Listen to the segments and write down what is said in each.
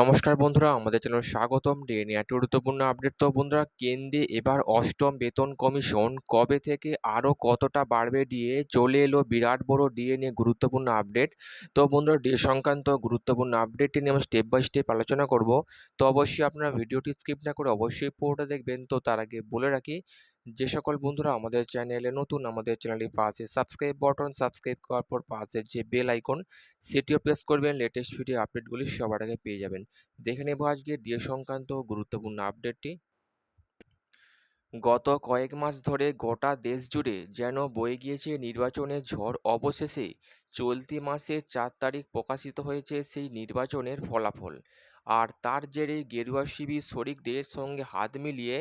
নমস্কার বন্ধুরা, আমাদের চ্যানেল স্বাগতম। ডিএনএ একটি গুরুত্বপূর্ণ আপডেট তো বন্ধুরা, কেন্দ্রে এবার অষ্টম বেতন কমিশন কবে থেকে আরও কতটা বাড়বে দিয়ে চলে এলো বিরাট বড় ডিএনএ গুরুত্বপূর্ণ আপডেট। তো বন্ধুরা ডিএ সংক্রান্ত গুরুত্বপূর্ণ আপডেটটি নিয়ে আমরা স্টেপ বাই স্টেপ আলোচনা করব। তো অবশ্যই আপনারা ভিডিওটি স্কিপ না করে অবশ্যই পুরোটা দেখবেন। তো তার আগে বলে রাখি যে সকল বন্ধুরা আমাদের চ্যানেলে নতুন, আমাদের চ্যানেলটি পাশে সাবস্ক্রাইব বটন সাবস্ক্রাইব করার পর পাশে যে বেল আইকন সেটিও প্রেস করবেন। লেটেস্ট ভিডিও আপডেটগুলি সবার আগে পেয়ে যাবেন। দেখে নেব আজকে ডিএ সংক্রান্ত গুরুত্বপূর্ণ আপডেটটি গত কয়েক মাস ধরে গোটা দেশ জুড়ে যেন বয়ে গিয়েছে নির্বাচনের ঝড়। অবশেষে চলতি মাসের চার তারিখ প্রকাশিত হয়েছে সেই নির্বাচনের ফলাফল। আর তার জেরে গেরুয়া শিবির শরিকদের সঙ্গে হাত মিলিয়ে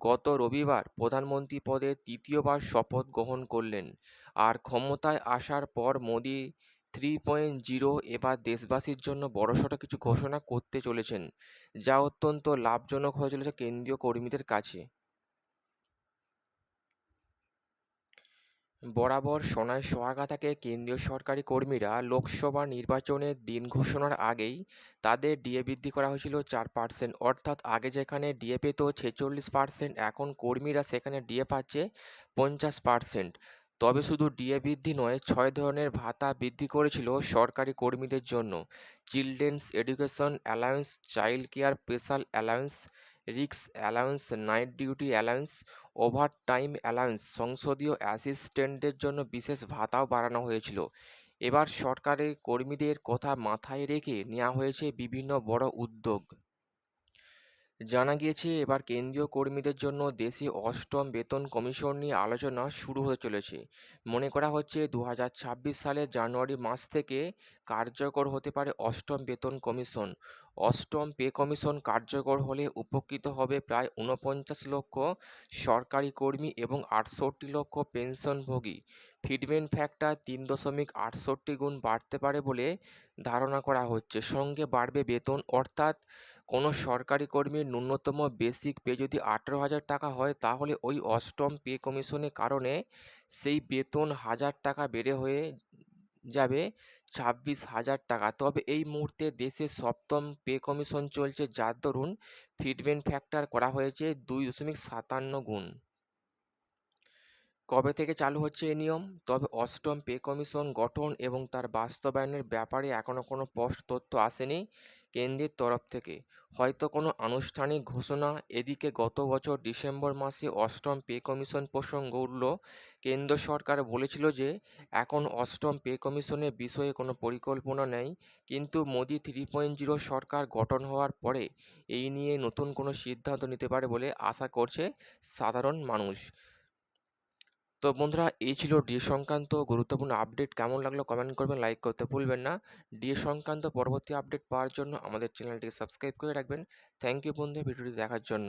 গত রবিবার প্রধানমন্ত্রী পদে তৃতীয়বার শপথ গ্রহণ করলেন। আর ক্ষমতায় আসার পর মোদি থ্রি পয়েন্ট জিরো এবার দেশবাসীর জন্য বড়সড় কিছু ঘোষণা করতে চলেছেন, যা অত্যন্ত লাভজনক হয়ে চলেছে কেন্দ্রীয় কর্মীদের কাছে। বরাবর সোনায় সোহাগা থাকে কেন্দ্রীয় সরকারি কর্মীরা। লোকসভা নির্বাচনের দিন ঘোষণার আগেই তাদের ডিএ বৃদ্ধি করা হয়েছিল চার পার্সেন্ট অর্থাৎ আগে যেখানে ডিএ পেত ছেচল্লিশ পার্সেন্ট এখন কর্মীরা সেখানে ডিএ পাচ্ছে পঞ্চাশ পার্সেন্ট তবে শুধু ডিএ বৃদ্ধি নয়, ছয় ধরনের ভাতা বৃদ্ধি করেছিল সরকারি কর্মীদের জন্য। Children's education alliance, child care, special alliance রিক্স allowance night duty allowance over time allowance সংসদীয় অ্যাসিস্ট্যান্টদের জন্য বিশেষ ভাতাও বাড়ানো হয়েছিল। এবার সরকারের কর্মীদের কথা মাথায় রেখে নেওয়া হয়েছে বিভিন্ন বড় উদ্যোগ। জানা গিয়েছে, এবার কেন্দ্রীয় কর্মীদের জন্য দেশে অষ্টম বেতন কমিশন নিয়ে আলোচনা শুরু হতে চলেছে। মনে করা হচ্ছে দু হাজার ছাব্বিশ সালের জানুয়ারি মাস থেকে কার্যকর হতে পারে অষ্টম বেতন কমিশন। অষ্টম পে কমিশন কার্যকর হলে উপকৃত হবে প্রায় ঊনপঞ্চাশ লক্ষ সরকারি কর্মী এবং আটষট্টি লক্ষ পেনশনভোগী। ফিডমেন্ট ফ্যাক্টর তিন দশমিক আটষট্টি গুণ বাড়তে পারে বলে ধারণা করা হচ্ছে। সঙ্গে বাড়বে বেতন, অর্থাৎ কোনো সরকারি কর্মীর ন্যূনতম বেসিক পে যদি আঠেরো হাজার টাকা হয়, তাহলে ওই অষ্টম পে কমিশনের কারণে সেই বেতন হাজার টাকা বেড়ে হয়ে যাবে ছাব্বিশ হাজার টাকা। তবে এই মুহূর্তে দেশে সপ্তম পে কমিশন চলছে, যার দরুন ফিডমেন্ট ফ্যাক্টর করা হয়েছে দুই দশমিক সাতান্ন গুণ। কবে থেকে চালু হচ্ছে এই নিয়ম? তবে অষ্টম পে কমিশন গঠন এবং তার বাস্তবায়নের ব্যাপারে এখনও কোনো স্পষ্ট তথ্য আসেনি কেন্দ্রের তরফ থেকে। হয়তো কোনো আনুষ্ঠানিক ঘোষণা। এদিকে গত বছর ডিসেম্বর মাসে অষ্টম পে কমিশন প্রসঙ্গ উঠল। কেন্দ্র সরকার বলেছিল যে, এখন অষ্টম পে কমিশনের বিষয়ে কোনো পরিকল্পনা নেই। কিন্তু মোদি থ্রি পয়েন্ট জিরো সরকার গঠন হওয়ার পরে এই নিয়ে নতুন কোনো সিদ্ধান্ত নিতে পারে বলে আশা করছে সাধারণ মানুষ। তো বন্ধুরা, এই ছিল ডিএ সংক্রান্ত গুরুত্বপূর্ণ আপডেট কেমন লাগল কমেন্ট করবেন লাইক করতে ভুলবেন না। ডিএ সংক্রান্ত পরবর্তী আপডেট পাওয়ার জন্য আমাদের চ্যানেলটিকে সাবস্ক্রাইব করে রাখবেন। থ্যাংক ইউ বন্ধু ভিডিওটি দেখার জন্য।